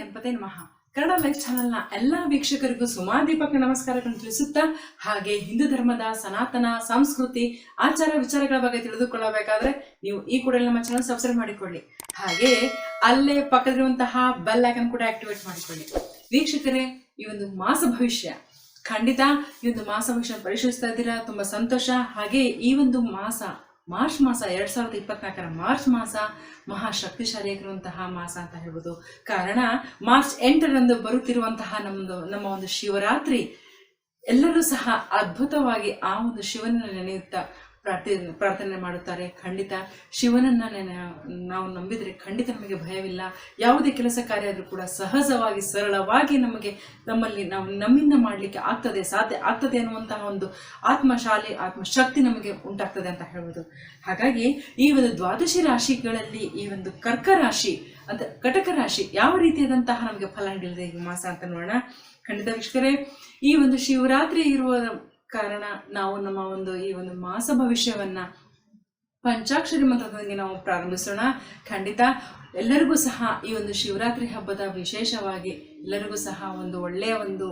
ಗಣಪತಿ ನಮಃ. ಕನ್ನಡ ಲೈಫ್ ಚಾನೆಲ್ನ ಎಲ್ಲ ವೀಕ್ಷಕರಿಗೂ ಸುಮಾದೀಪಕ್ಕೆ ನಮಸ್ಕಾರಗಳನ್ನು ತಿಳಿಸುತ್ತಾ, ಹಾಗೆ ಹಿಂದೂ ಧರ್ಮದ ಸನಾತನ, ಸಂಸ್ಕೃತಿ, ಆಚಾರ ವಿಚಾರಗಳ ಬಗ್ಗೆ ತಿಳಿದುಕೊಳ್ಳಬೇಕಾದ್ರೆ ನೀವು ಈ ಕೂಡ ನಮ್ಮ ಚಾನಲ್ ಸಬ್ಸ್ಕ್ರೈಬ್ ಮಾಡಿಕೊಳ್ಳಿ. ಹಾಗೆ ಅಲ್ಲೇ ಪಕ್ಕದಲ್ಲಿರುವಂತಹ ಬೆಲ್ ಐಕನ್ ಕೂಡ ಆಕ್ಟಿವೇಟ್ ಮಾಡಿಕೊಳ್ಳಿ. ವೀಕ್ಷಕರೇ, ಈ ಒಂದು ಮಾಸ ಭವಿಷ್ಯ. ಖಂಡಿತ ಈ ಒಂದು ಮಾಸ ಭವಿಷ್ಯ ಪರಿಶೀಲಿಸ್ತಾ ಇದ್ದೀರಾ, ತುಂಬಾ ಸಂತೋಷ. ಹಾಗೆ ಈ ಒಂದು ಮಾಸ ಮಾರ್ಚ್ ಮಾಸ ಎರಡ್ ಸಾವಿರದ ಇಪ್ಪತ್ನಾಲ್ಕರ ಮಾರ್ಚ್ ಮಾಸ ಮಹಾಶಕ್ತಿಶಾಲಿಯಾಗಿರುವಂತಹ ಮಾಸ ಅಂತ ಹೇಳ್ಬೋದು. ಕಾರಣ, ಮಾರ್ಚ್ ಎಂಟರಂದು ಬರುತ್ತಿರುವಂತಹ ನಮ್ಮದು ನಮ್ಮ ಒಂದು ಶಿವರಾತ್ರಿ ಎಲ್ಲರೂ ಸಹ ಅದ್ಭುತವಾಗಿ ಆ ಒಂದು ಶಿವನನ್ನು ನೆನೆಯುತ್ತಾ ಪ್ರಾರ್ಥನೆ ಪ್ರಾರ್ಥನೆ ಮಾಡುತ್ತಾರೆ. ಖಂಡಿತ ಶಿವನನ್ನ ನೆನೆ, ನಾವು ನಂಬಿದರೆ ಖಂಡಿತ ನಮಗೆ ಭಯವಿಲ್ಲ. ಯಾವುದೇ ಕೆಲಸ ಕಾರ್ಯ ಆದರೂ ಕೂಡ ಸಹಜವಾಗಿ, ಸರಳವಾಗಿ ನಮಗೆ ನಮ್ಮಲ್ಲಿ ನಾವು ನಮ್ಮಿಂದ ಮಾಡಲಿಕ್ಕೆ ಆಗ್ತದೆ, ಸಾಧ್ಯ ಆಗ್ತದೆ ಅನ್ನುವಂತಹ ಒಂದು ಆತ್ಮಶಾಲಿ, ಆತ್ಮಶಕ್ತಿ ನಮಗೆ ಉಂಟಾಗ್ತದೆ ಅಂತ ಹೇಳ್ಬೋದು. ಹಾಗಾಗಿ ಈ ಒಂದು ದ್ವಾದಶಿ ರಾಶಿಗಳಲ್ಲಿ ಈ ಒಂದು ಕರ್ಕ ರಾಶಿ ಅಂತ, ಕಟಕ ರಾಶಿ ಯಾವ ರೀತಿಯಾದಂತಹ ನಮಗೆ ಫಲ ನೀಡಲಿದೆ ಈ ಮಾಸ ಅಂತ ನೋಡೋಣ. ಖಂಡಿತ ವೀಕ್ಷಕರೇ, ಈ ಒಂದು ಶಿವರಾತ್ರಿ ಇರುವ ಕಾರಣ ನಾವು ನಮ್ಮ ಒಂದು ಈ ಒಂದು ಮಾಸ ಭವಿಷ್ಯವನ್ನ ಪಂಚಾಕ್ಷರಿ ಮಂತ್ರದೊಂದಿಗೆ ನಾವು ಪ್ರಾರಂಭಿಸೋಣ. ಖಂಡಿತ ಎಲ್ಲರಿಗೂ ಸಹ ಈ ಒಂದು ಶಿವರಾತ್ರಿ ಹಬ್ಬದ ವಿಶೇಷವಾಗಿ ಎಲ್ಲರಿಗೂ ಸಹ ಒಂದು ಒಳ್ಳೆಯ ಒಂದು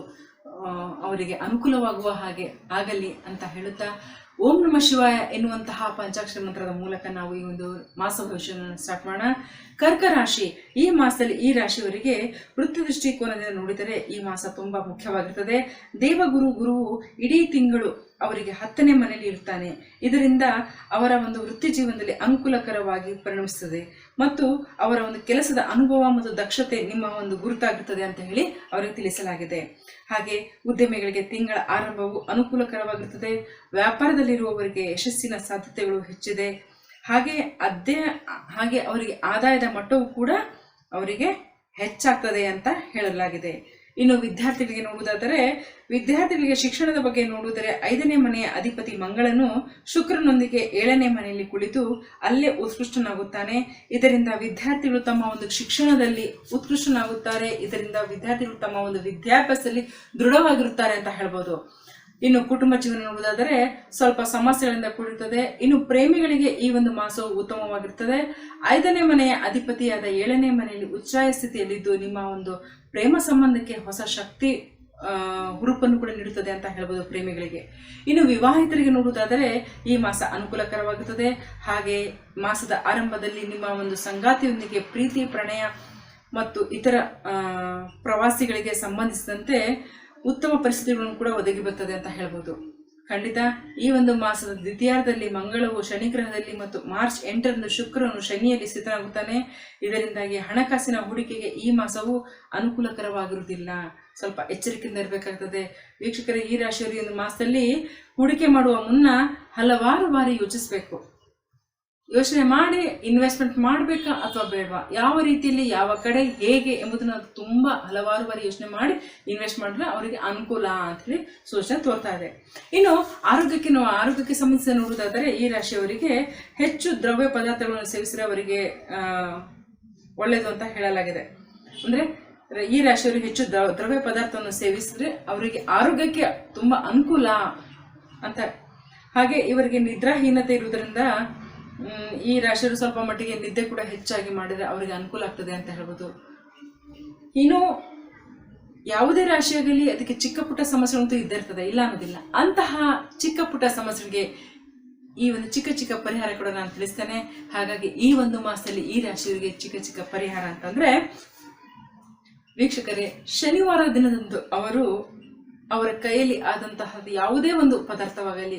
ಅವರಿಗೆ ಅನುಕೂಲವಾಗುವ ಹಾಗೆ ಆಗಲಿ ಅಂತ ಹೇಳುತ್ತಾ ಓಂ ನಮ ಶಿವಾಯ ಎನ್ನುವಂತಹ ಪಂಚಾಕ್ಷರ ಮಂತ್ರದ ಮೂಲಕ ನಾವು ಈ ಒಂದು ಮಾಸ ಭವಿಷ್ಯವನ್ನು ಸ್ಟಾರ್ಟ್ ಮಾಡೋಣ. ಕರ್ಕ ರಾಶಿ, ಈ ಮಾಸದಲ್ಲಿ ಈ ರಾಶಿಯವರಿಗೆ ವೃತ್ತಿ ದೃಷ್ಟಿಕೋನದಿಂದ ನೋಡಿದರೆ ಈ ಮಾಸ ತುಂಬಾ ಮುಖ್ಯವಾಗಿರ್ತದೆ. ದೇವಗುರು, ಗುರುವು ಇಡೀ ತಿಂಗಳು ಅವರಿಗೆ ಹತ್ತನೇ ಮನೆಯಲ್ಲಿ ಇರ್ತಾನೆ. ಇದರಿಂದ ಅವರ ಒಂದು ವೃತ್ತಿ ಜೀವನದಲ್ಲಿ ಅನುಕೂಲಕರವಾಗಿ ಪರಿಣಮಿಸುತ್ತದೆ. ಮತ್ತು ಅವರ ಒಂದು ಕೆಲಸದ ಅನುಭವ ಮತ್ತು ದಕ್ಷತೆ ನಿಮ್ಮ ಒಂದು ಗುರುತಾಗುತ್ತದೆ ಅಂತ ಹೇಳಿ ಅವರಿಗೆ ತಿಳಿಸಲಾಗಿದೆ. ಹಾಗೆ ಉದ್ಯಮಿಗಳಿಗೆ ತಿಂಗಳ ಆರಂಭವು ಅನುಕೂಲಕರವಾಗಿರುತ್ತದೆ ವ್ಯಾಪಾರದಲ್ಲಿರುವವರಿಗೆ ಯಶಸ್ಸಿನ ಸಾಧ್ಯತೆಗಳು ಹೆಚ್ಚಿದೆ. ಹಾಗೆ ಅದೇ ಹಾಗೆ ಅವರಿಗೆ ಆದಾಯದ ಮಟ್ಟವು ಕೂಡ ಅವರಿಗೆ ಹೆಚ್ಚಾಗ್ತದೆ ಅಂತ ಹೇಳಲಾಗಿದೆ. ಇನ್ನು ವಿದ್ಯಾರ್ಥಿಗಳಿಗೆ ನೋಡುವುದಾದರೆ, ವಿದ್ಯಾರ್ಥಿಗಳಿಗೆ ಶಿಕ್ಷಣದ ಬಗ್ಗೆ ನೋಡುವುದರೆ ಐದನೇ ಮನೆಯ ಅಧಿಪತಿ ಮಂಗಳನು ಶುಕ್ರನೊಂದಿಗೆ ಏಳನೇ ಮನೆಯಲ್ಲಿ ಕುಳಿತು ಅಲ್ಲೇ ಉತ್ಕೃಷ್ಟನಾಗುತ್ತಾನೆ. ಇದರಿಂದ ವಿದ್ಯಾರ್ಥಿಗಳು ತಮ್ಮ ಒಂದು ಶಿಕ್ಷಣದಲ್ಲಿ ಉತ್ಕೃಷ್ಟನಾಗುತ್ತಾರೆ. ಇದರಿಂದ ವಿದ್ಯಾರ್ಥಿಗಳು ತಮ್ಮ ಒಂದು ವಿದ್ಯಾಭ್ಯಾಸದಲ್ಲಿ ದೃಢವಾಗಿರುತ್ತಾರೆ ಅಂತ ಹೇಳ್ಬೋದು. ಇನ್ನು ಕುಟುಂಬ ಜೀವನ ನೋಡುವುದಾದರೆ ಸ್ವಲ್ಪ ಸಮಸ್ಯೆಗಳಿಂದ ಕೂಡಿರುತ್ತದೆ ಇನ್ನು ಪ್ರೇಮಿಗಳಿಗೆ ಈ ಒಂದು ಮಾಸವು ಉತ್ತಮವಾಗಿರುತ್ತದೆ ಐದನೇ ಮನೆಯ ಅಧಿಪತಿಯಾದ ಏಳನೇ ಮನೆಯಲ್ಲಿ ಉಚ್ಚಾಯ ಸ್ಥಿತಿಯಲ್ಲಿದ್ದು ನಿಮ್ಮ ಒಂದು ಪ್ರೇಮ ಸಂಬಂಧಕ್ಕೆ ಹೊಸ ಶಕ್ತಿ ಹುರುಪನ್ನು ಕೂಡ ನೀಡುತ್ತದೆ ಅಂತ ಹೇಳ್ಬೋದು ಪ್ರೇಮಿಗಳಿಗೆ. ಇನ್ನು ವಿವಾಹಿತರಿಗೆ ನೋಡುವುದಾದರೆ ಈ ಮಾಸ ಅನುಕೂಲಕರವಾಗುತ್ತದೆ ಹಾಗೆ ಮಾಸದ ಆರಂಭದಲ್ಲಿ ನಿಮ್ಮ ಒಂದು ಸಂಗಾತಿಯೊಂದಿಗೆ ಪ್ರೀತಿ, ಪ್ರಣಯ ಮತ್ತು ಇತರ ಪ್ರವಾಸಿಗಳಿಗೆ ಸಂಬಂಧಿಸಿದಂತೆ ಉತ್ತಮ ಪರಿಸ್ಥಿತಿಗಳನ್ನು ಕೂಡ ಒದಗಿ ಬರ್ತದೆ ಅಂತ ಹೇಳ್ಬೋದು. ಖಂಡಿತ ಈ ಒಂದು ಮಾಸದ ದ್ವಿತೀಯಾರ್ಧದಲ್ಲಿ ಮಂಗಳವು ಶನಿಗ್ರಹದಲ್ಲಿ ಮತ್ತು ಮಾರ್ಚ್ ಎಂಟರಂದು ಶುಕ್ರನು ಶನಿಯಲ್ಲಿ ಸ್ಥಿತನಾಗುತ್ತಾನೆ. ಇದರಿಂದಾಗಿ ಹಣಕಾಸಿನ ಹೂಡಿಕೆಗೆ ಈ ಮಾಸವು ಅನುಕೂಲಕರವಾಗಿರುವುದಿಲ್ಲ. ಸ್ವಲ್ಪ ಎಚ್ಚರಿಕೆಯಿಂದ ಇರಬೇಕಾಗ್ತದೆ. ವೀಕ್ಷಕರ, ಈ ರಾಶಿಯಲ್ಲಿ ಒಂದು ಮಾಸದಲ್ಲಿ ಹೂಡಿಕೆ ಮಾಡುವ ಮುನ್ನ ಹಲವಾರು ಬಾರಿ ಯೋಚಿಸಬೇಕು. ಯೋಚನೆ ಮಾಡಿ ಇನ್ವೆಸ್ಟ್ಮೆಂಟ್ ಮಾಡಬೇಕಾ ಅಥವಾ ಬೇಡವಾ? ಯಾವ ರೀತಿಯಲ್ಲಿ, ಯಾವ ಕಡೆ, ಹೇಗೆ ಎಂಬುದನ್ನು ತುಂಬ ಹಲವಾರು ಬಾರಿ ಯೋಚನೆ ಮಾಡಿ ಇನ್ವೆಸ್ಟ್ ಮಾಡಿದ್ರೆ ಅವರಿಗೆ ಅನುಕೂಲ ಅಂತ ಹೇಳಿ ಸೂಚನೆ ತೋರ್ತಾ ಇದೆ. ಇನ್ನು ಆರೋಗ್ಯಕ್ಕೆ ನಾವು, ಆರೋಗ್ಯಕ್ಕೆ ಸಂಬಂಧಿಸಿದ ನೋಡುವುದಾದರೆ ಈ ರಾಶಿಯವರಿಗೆ ಹೆಚ್ಚು ದ್ರವ್ಯ ಪದಾರ್ಥಗಳನ್ನು ಸೇವಿಸಿದ್ರೆ ಅವರಿಗೆ ಒಳ್ಳೆಯದು ಅಂತ ಹೇಳಲಾಗಿದೆ. ಅಂದರೆ, ಈ ರಾಶಿಯವರು ಹೆಚ್ಚು ದ್ರವ- ದ್ರವ್ಯ ಪದಾರ್ಥವನ್ನು ಸೇವಿಸಿದ್ರೆ ಅವರಿಗೆ ಆರೋಗ್ಯಕ್ಕೆ ತುಂಬ ಅನುಕೂಲ ಅಂತ. ಹಾಗೆ ಇವರಿಗೆ ನಿದ್ರಾಹೀನತೆ ಇರುವುದರಿಂದ ಈ ರಾಶಿಯರು ಸ್ವಲ್ಪ ಮಟ್ಟಿಗೆ ನಿದ್ದೆ ಕೂಡ ಹೆಚ್ಚಾಗಿ ಮಾಡಿದರೆ ಅವರಿಗೆ ಅನುಕೂಲ ಆಗ್ತದೆ ಅಂತ ಹೇಳ್ಬೋದು. ಇನ್ನು ಯಾವುದೇ ರಾಶಿಯಾಗಲಿ ಅದಕ್ಕೆ ಚಿಕ್ಕ ಪುಟ್ಟ ಸಮಸ್ಯೆಗಳಂತೂ ಇದ್ದೇ ಇರ್ತದೆ, ಇಲ್ಲ ಅನ್ನೋದಿಲ್ಲ. ಅಂತಹ ಚಿಕ್ಕ ಪುಟ್ಟ ಸಮಸ್ಯೆಗಳಿಗೆ ಈ ಒಂದು ಚಿಕ್ಕ ಚಿಕ್ಕ ಪರಿಹಾರ ಕೂಡ ನಾನು ತಿಳಿಸ್ತೇನೆ. ಹಾಗಾಗಿ ಈ ಒಂದು ಮಾಸದಲ್ಲಿ ಈ ರಾಶಿಯವರಿಗೆ ಚಿಕ್ಕ ಚಿಕ್ಕ ಪರಿಹಾರ ಅಂತಂದ್ರೆ, ವೀಕ್ಷಕರೇ, ಶನಿವಾರ ದಿನದಂದು ಅವರು ಅವರ ಕೈಯಲ್ಲಿ ಆದಂತಹ ಯಾವುದೇ ಒಂದು ಪದಾರ್ಥವಾಗಲಿ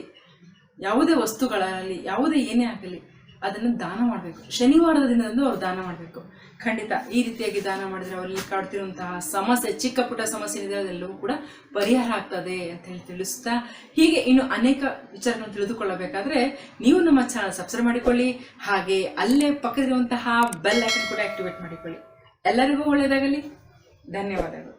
ಯಾವುದೇ ವಸ್ತುಗಳಾಗಲಿ ಯಾವುದೇ ಏನೇ ಆಗಲಿ ಅದನ್ನು ದಾನ ಮಾಡಬೇಕು. ಶನಿವಾರದ ದಿನದಂದು ಅವ್ರು ದಾನ ಮಾಡಬೇಕು. ಖಂಡಿತ ಈ ರೀತಿಯಾಗಿ ದಾನ ಮಾಡಿದರೆ ಅವರಲ್ಲಿ ಕಾಡ್ತಿರುವಂತಹ ಸಮಸ್ಯೆ, ಚಿಕ್ಕ ಪುಟ್ಟ ಸಮಸ್ಯೆ ಇದೆ ಅದೆಲ್ಲವೂ ಕೂಡ ಪರಿಹಾರ ಆಗ್ತದೆ ಅಂತ ಹೇಳಿ ತಿಳಿಸ್ತಾ, ಹೀಗೆ ಇನ್ನು ಅನೇಕ ವಿಚಾರಗಳನ್ನು ತಿಳಿದುಕೊಳ್ಳಬೇಕಾದ್ರೆ ನೀವು ನಮ್ಮ ಚಾನಲ್ ಸಬ್ಸ್ಕ್ರೈಬ್ ಮಾಡಿಕೊಳ್ಳಿ, ಹಾಗೆ ಅಲ್ಲೇ ಪಕ್ಕದಲ್ಲಿರುವಂತಹ ಬೆಲ್ ಐಕನ್ ಕೂಡ ಆಕ್ಟಿವೇಟ್ ಮಾಡಿಕೊಳ್ಳಿ. ಎಲ್ಲರಿಗೂ ಒಳ್ಳೆಯದಾಗಲಿ. ಧನ್ಯವಾದಗಳು.